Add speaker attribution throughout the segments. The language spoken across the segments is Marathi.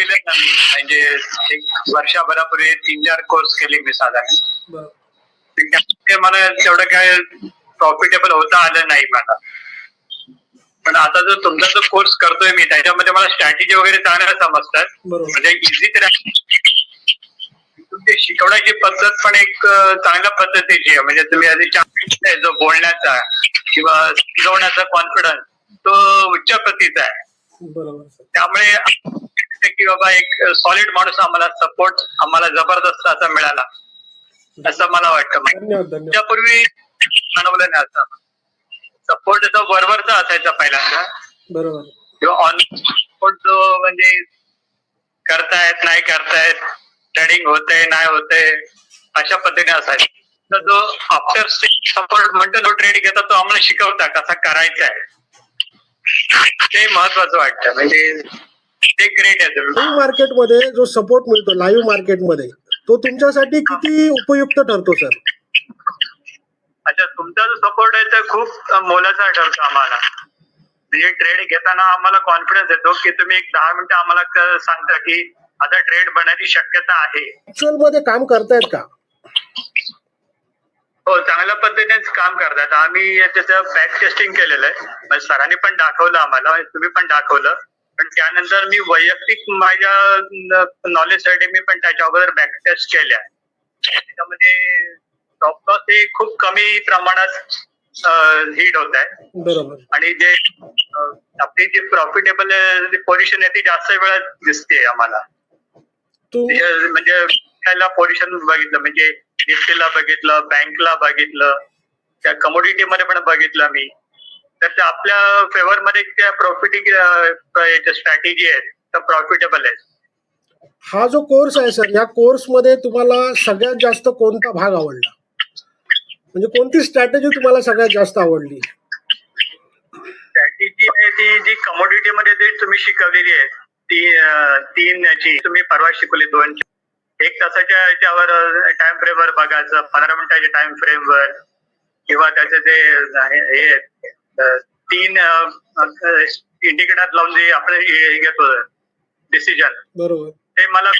Speaker 1: केले म्हणजे एक वर्षभरापूर्वी तीन चार कोर्स केले मी साधारण. त्यामुळे मला तेवढं काय प्रॉफिटेबल होता आलं नाही मला. पण आता जो तुमचा जो कोर्स करतोय मी त्याच्यामध्ये मला स्ट्रॅटेजी वगैरे चांगल्या समजतात. म्हणजे इझी तर. तुमची शिकवण्याची पद्धत पण एक चांगल्या पद्धतीची आहे. म्हणजे तुम्ही आधी जो बोलण्याचा किंवा शिकवण्याचा कॉन्फिडन्स तो उच्च प्रतीचा आहे. त्यामुळे की बाबा एक सॉलिड माणूस आम्हाला सपोर्ट आम्हाला जबरदस्त असा मिळाला. असं मला वाटतं. त्यापूर्वी जाणवलं नाही असं. सपोर्ट जो वरवरचा असायचा पहिल्यांदा.
Speaker 2: बरोबर.
Speaker 1: किंवा ऑनलाईन सपोर्ट जो म्हणजे करतायत नाही करतायत ट्रेडिंग होते नाही होते अशा पद्धतीने असायचा. तर जो आफ्टर सपोर्ट म्हणतो तो ट्रेड घेता तो आम्हाला शिकवता कसा करायचा आहे. ते महत्वाचं वाटतं. म्हणजे ते ग्रेट आहे
Speaker 2: मार्केटमध्ये जो सपोर्ट मिळतो लाईव्ह मार्केटमध्ये तो तुमच्यासाठी किती उपयुक्त ठरतो सर
Speaker 1: अच्छा तुमचा जो सपोर्ट आहे ते खूप मोलाचा ठरतो आम्हाला. म्हणजे ट्रेड घेताना आम्हाला कॉन्फिडन्स येतो की तुम्ही एक दहा मिनिटं आम्हाला सांगता की आता ट्रेड बनण्याची शक्यता आहे.
Speaker 2: ऍक्च्युअलमध्ये काम करतायत का?
Speaker 1: हो चांगल्या पद्धतीनेच काम करतात. आम्ही त्याचं बॅक टेस्टिंग केलेलं आहे. म्हणजे सरांनी पण दाखवलं आम्हाला तुम्ही पण दाखवलं. पण त्यानंतर मी वैयक्तिक माझ्या नॉलेजसाठी मी पण त्याच्या अगोदर बॅक टेस्ट केल्या. त्याच्यामध्ये लॉस हे खूप कमी प्रमाणात हिट होत आहे.
Speaker 2: बरोबर.
Speaker 1: आणि जे आपली जी प्रॉफिटेबल पोझिशन आहे ती जास्त वेळात दिसते आम्हाला.
Speaker 2: तू
Speaker 1: म्हणजे- पोझिशन बघितलं म्हणजे निफ्टीला बघितलं बँकला बघितलं त्या कमोडिटी मध्ये पण बघितलं मी. तर त्या आपल्या फेवर मध्ये त्या प्रॉफिट स्ट्रॅटेजी आहेत त्या प्रॉफिटेबल आहेत
Speaker 2: हा जो कोर्स आहे सर या कोर्समध्ये तुम्हाला सगळ्यात जास्त कोणता भाग आवडला? म्हणजे कोणती स्ट्रॅटेजी तुम्हाला सगळ्यात जास्त आवडली?
Speaker 1: स्ट्रॅटेजी आहे ती जी कमोडिटी मध्ये जी तुम्ही शिकवलेली आहे ती तीन याची तुम्ही परवा शिकवली दोन एक तासाच्या याच्यावर टाइम फ्रेम वर बघायचं पंधरा मिनिटाच्या टाइम फ्रेम वर किंवा त्याचे जे हे तीन इंडिकेटर लावून जे आपण घेतो डिसिजन
Speaker 2: बरोबर.
Speaker 1: ते मला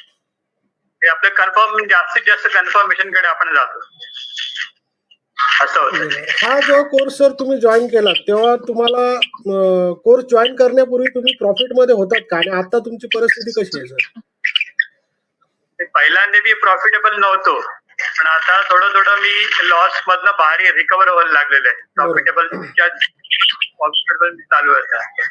Speaker 1: ते आपलं कन्फर्म जास्तीत जास्त कन्फर्मेशनकडे आपण जातो. असं होतं.
Speaker 2: हा जो कोर्स सर तुम्ही जॉईन केला तेव्हा तुम्हाला कोर्स जॉईन करण्यापूर्वी तुम्ही प्रॉफिटमध्ये होतात का? आणि आता तुमची परिस्थिती कशी आहे सर
Speaker 1: पहिल्यांदा मी प्रॉफिटेबल नव्हतो. पण आता थोडं थोडं मी लॉस मधनं बाहेर रिकवर व्हायला लागलेलं आहे प्रॉफिटेबल चालू आहे.